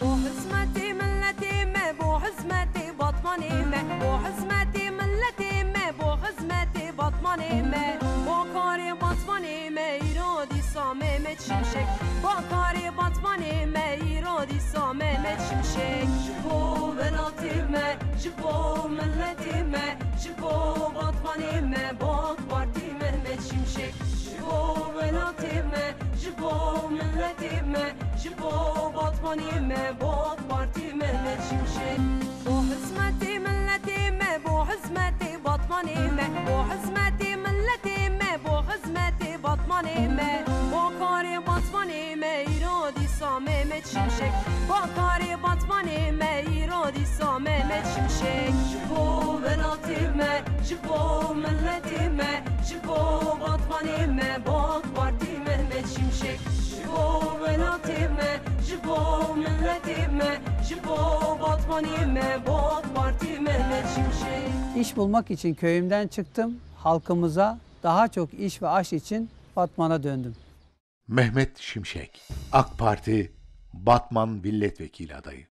Bu hizmeti milletime, bu hizmeti batmanime Bu hizmeti milletime, bu hizmeti batmanime Bu kari batmanime, iradi sa Mehmet Şimşek Bu kari batmanime, iradi sa Mehmet Şimşek Bu velatime, bu milletime Bu batmanime, bu Bu batmanime, bu parti Mehmet Şimşek? Bu hizmeti milletime, bu hizmeti batmanime Bu hizmeti milletime, bu hizmeti batmanime Bu kari batmanime, iradi sa Mehmet Şimşek. Bu kari batmanime, iradi sa Mehmet Şimşek. Bu velatime, bu milletime. Bu batmanime, bu parti Mehmet Şimşek. Bu velatime, bu batmanime, İş bulmak için köyümden çıktım. Halkımıza daha çok iş ve aş için Batman'a döndüm. Mehmet Şimşek, AK Parti Batman Milletvekili adayı.